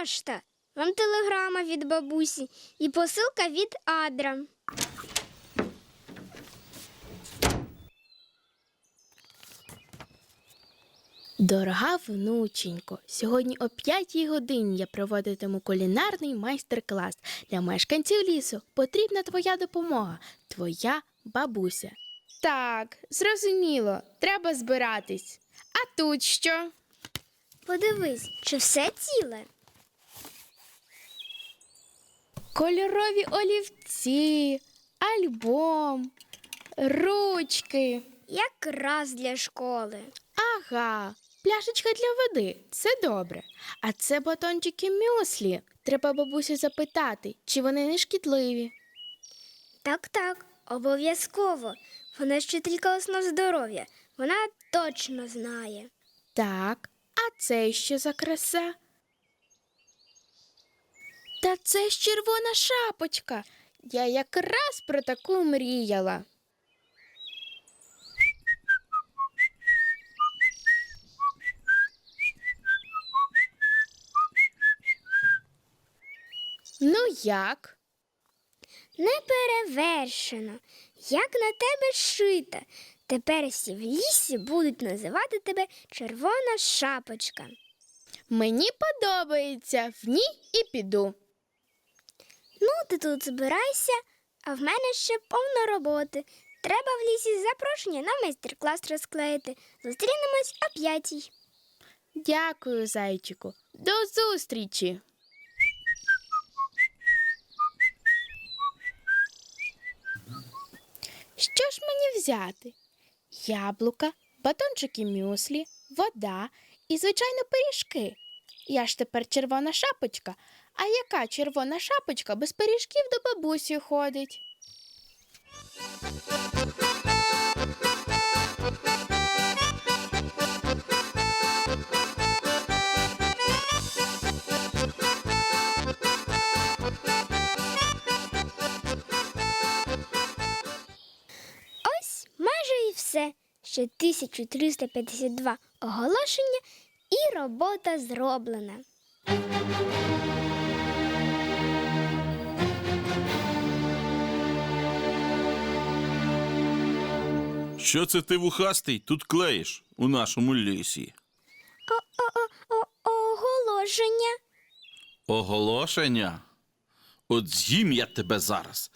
Пошта. Вам телеграма від бабусі і посилка від Адра. Дорога внученько, сьогодні о 5 годині я проводитиму кулінарний майстер-клас для мешканців лісу. Потрібна твоя допомога, твоя бабуся. Так, зрозуміло, треба збиратись. А тут що? Подивись, чи все ціле? Кольорові олівці, альбом, ручки. Якраз для школи. Ага, пляшечка для води. Це добре. А це батончики мюслі. Треба бабусі запитати, чи вони не шкідливі. Так, так, обов'язково. Вона ж вчителька основ здоров'я. Вона точно знає. Так, а це що за краса? Та це ж червона шапочка. Я якраз про таку мріяла. Ну як? Неперевершено. Як на тебе шита. Тепер всі в лісі будуть називати тебе червона шапочка. Мені подобається, в ній і піду. Ти тут збирайся, а в мене ще повно роботи. Треба в лісі запрошення на майстер-клас розклеїти. Зустрінемось о п'ятій. Дякую, зайчику. До зустрічі. Що ж мені взяти? Яблука, батончики мюслі, вода і, звичайно, пиріжки. Я ж тепер червона шапочка. А яка червона шапочка без пиріжків до бабусі ходить? Ось майже і все. Ще 1352 оголошення і робота зроблена. Що це ти вухастий тут клеїш у нашому лісі? Оголошення. Оголошення? От з'їм я тебе зараз.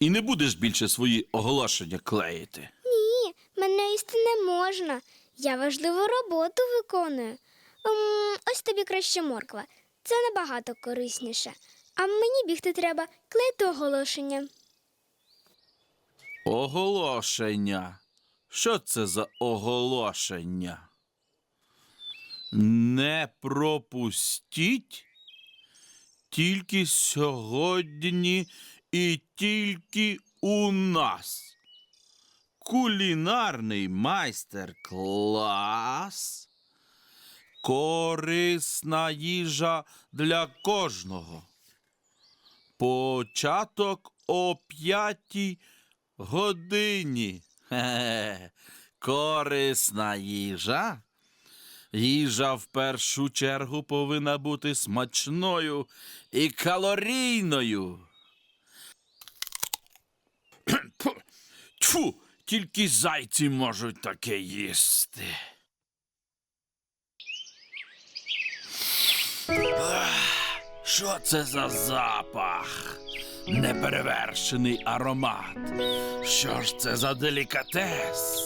І не будеш більше свої оголошення клеїти. Ні, мене їсти не можна. Я важливу роботу виконую. Ем, ось тобі краще морква. Це набагато корисніше. А мені бігти треба клеїти оголошення. Оголошення. Що це за оголошення? Не пропустіть тільки сьогодні і тільки у нас. Кулінарний майстер-клас. Корисна їжа для кожного. Початок о п'ятій годині. Хе-хе. Корисна їжа. Їжа в першу чергу повинна бути смачною і калорійною. Тьфу, Тьфу, тільки зайці можуть таке їсти. Що це за запах? Неперевершений аромат. Що ж це за делікатес?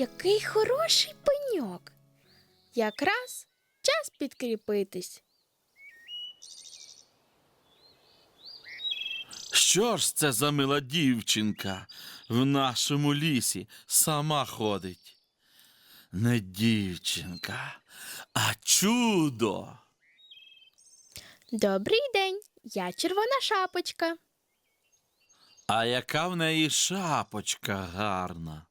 Який хороший пеньок. Якраз час підкріпитись. Що ж це за мила дівчинка в нашому лісі сама ходить? Не дівчинка, а чудо. Добрий день, я червона шапочка. А яка в неї шапочка гарна.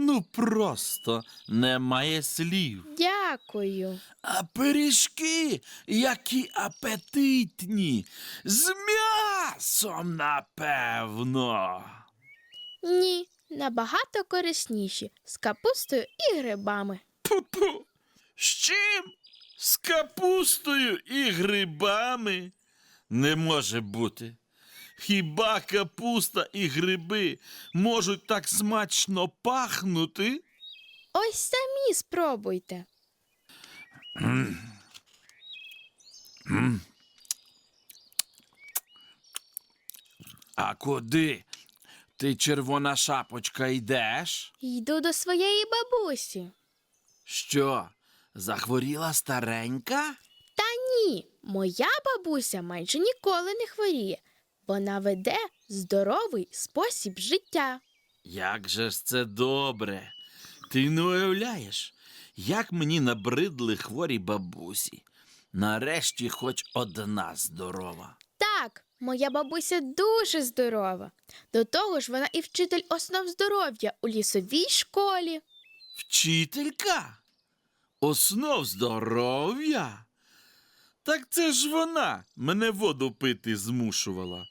Ну просто немає слів. Дякую. А пиріжки, які апетитні, з м'ясом, напевно. Ні, набагато корисніші з капустою і грибами. Пу-пу. З чим? З капустою і грибами? Не може бути. Хіба капуста і гриби можуть так смачно пахнути? Ось самі спробуйте. А куди? Ти, червона шапочка, йдеш? Йду до своєї бабусі. Що, захворіла старенька? Та ні, моя бабуся майже ніколи не хворіє. Вона веде здоровий спосіб життя. Як же ж це добре. Ти не уявляєш, як мені набридли хворі бабусі. Нарешті хоч одна здорова. Так, моя бабуся дуже здорова. До того ж, вона і вчитель основ здоров'я у лісовій школі. Вчителька? Основ здоров'я? Так це ж вона мене воду пити змушувала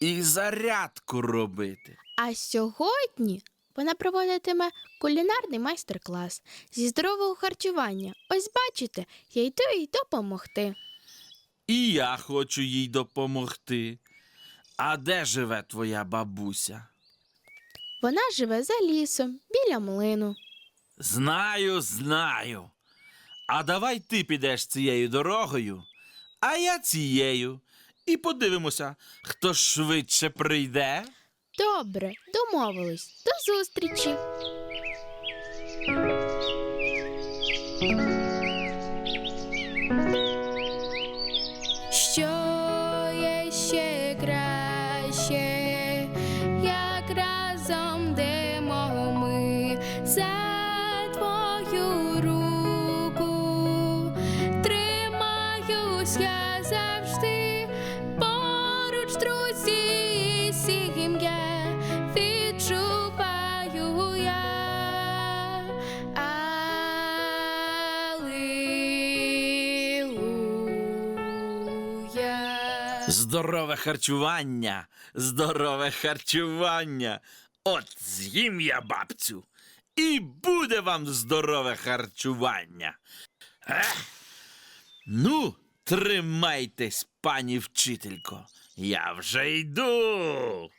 і зарядку робити. А сьогодні вона проводитиме кулінарний майстер-клас зі здорового харчування. Ось бачите, я йду їй допомогти. І я хочу їй допомогти. А де живе твоя бабуся? Вона живе за лісом, біля млину. Знаю, знаю. А давай ти підеш цією дорогою, а я цією. І подивимося, хто швидше прийде. Добре, домовились. До зустрічі. Здорове харчування, здорове харчування. От з'їм я бабцю. І буде вам здорове харчування. Ех. Ну, тримайтесь, пані вчителько. Я вже йду.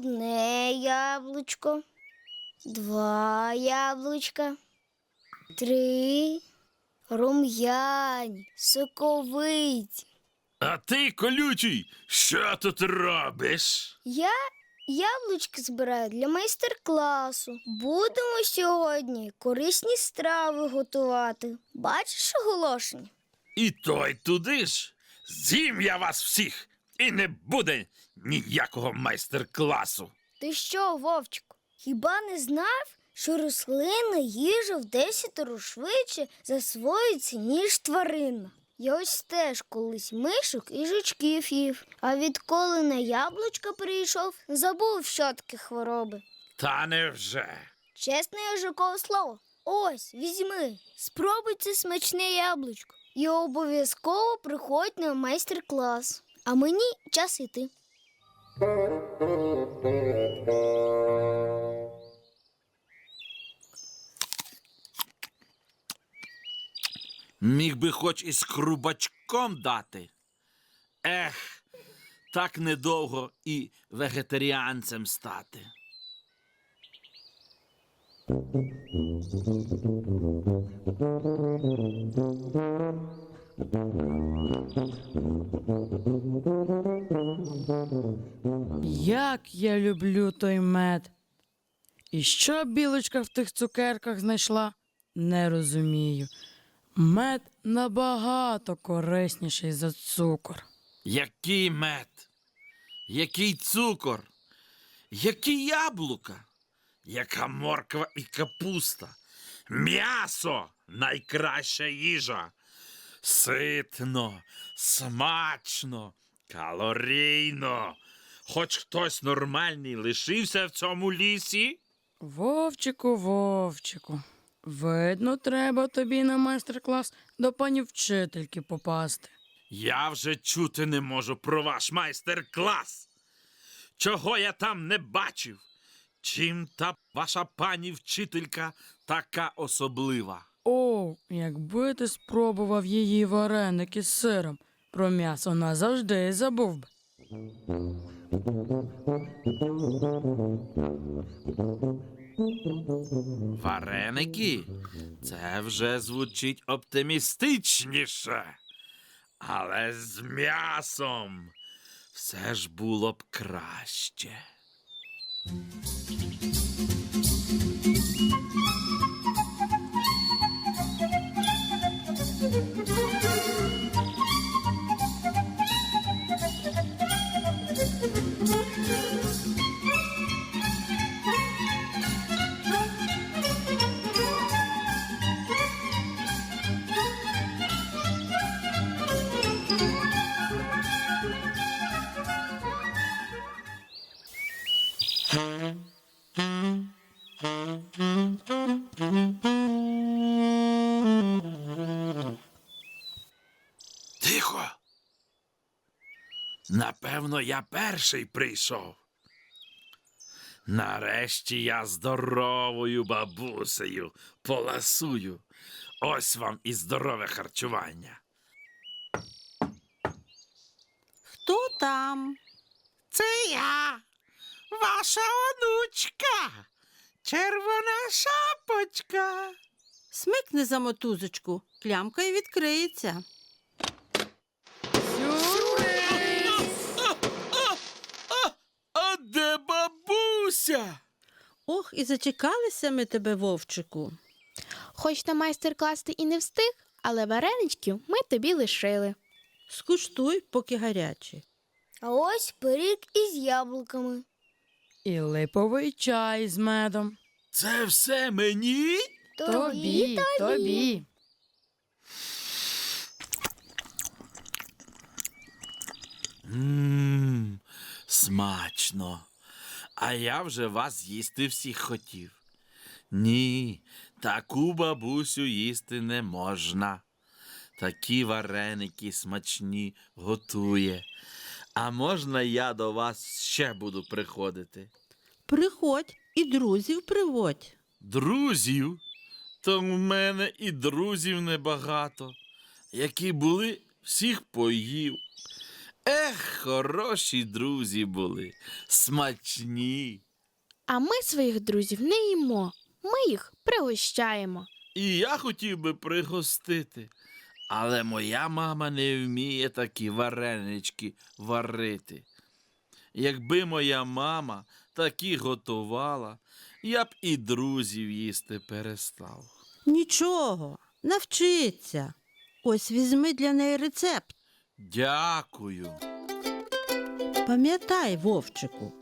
Одне яблучко, два яблучка, три рум'яні, соковиті. А ти, колючий, що тут робиш? Я яблучки збираю для майстер-класу. Будемо сьогодні корисні страви готувати. Бачиш оголошення? І той туди ж. З'їм я вас всіх, і не буде ніякого майстер-класу. Ти що, Вовчику, хіба не знав, що рослинна їжа в десятеро швидше засвоюється, ніж тваринна? Я ось теж колись мишок і жучків їв, а відколи на яблучка прийшов, забув, що таке хвороби. Та невже? Чесне язикове слово. Ось, візьми, спробуй це смачне яблучко. І обов'язково приходь на майстер-клас а мені час йти. Міг би хоч із крубачком дати. Ех, так недовго і вегетаріанцем стати. Як я люблю той мед. І що білочка в тих цукерках знайшла, не розумію. Мед набагато корисніший за цукор. Який мед, який цукор, які яблука, яка морква і капуста, м'ясо найкраща їжа. Ситно, смачно, калорійно. Хоч хтось нормальний лишився в цьому лісі. Вовчику, вовчику. Видно, треба тобі на майстер-клас до пані вчительки попасти. Я вже чути не можу про ваш майстер-клас. Чого я там не бачив? Чим та ваша пані вчителька така особлива? О, якби ти спробував її вареники з сиром, про м'ясо назавжди забув би. Вареники? Це вже звучить оптимістичніше. Але з м'ясом все ж було б краще. Тихо. Напевно, я перший прийшов. Нарешті я здоровою бабусею поласую. Ось вам і здорове харчування. Хто там? Це я, ваша онучка, червона шапочка. Смикни за мотузочку, клямка і відкриється. Бабуся? Ох, і зачекалися ми тебе, вовчику. Хоч на майстер-клас ти і не встиг, але вареничків ми тобі лишили. Скуштуй, поки гарячі. А ось пиріг із яблуками. І липовий чай з медом. Це все мені? Тобі, тобі. Мм, смачно. А я вже вас їсти всіх хотів. Ні, таку бабусю їсти не можна. Такі вареники смачні готує. А можна я до вас ще буду приходити? Приходь і друзів приводь. Друзів? То в мене і друзів небагато. Які були, всіх поїв. Ех, хороші друзі були, смачні. А ми своїх друзів не їмо. Ми їх пригощаємо. І я хотів би пригостити. Але моя мама не вміє такі варенички варити. Якби моя мама такі готувала, я б і друзів їсти перестав. Нічого, навчиться. Ось візьми для неї рецепт. Дякую. Пам'ятай, вовчику,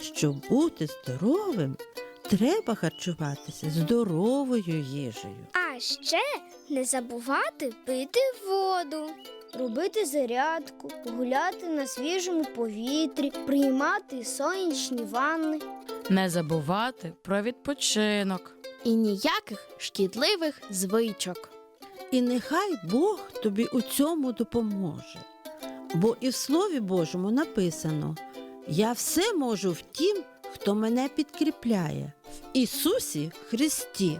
щоб бути здоровим, треба харчуватися здоровою їжею. А ще не забувати пити воду, робити зарядку, гуляти на свіжому повітрі, приймати сонячні ванни. Не забувати про відпочинок. І ніяких шкідливих звичок. І нехай Бог тобі у цьому допоможе. Бо і в Слові Божому написано: Я все можу в тім, хто мене підкріпляє в Ісусі Христі.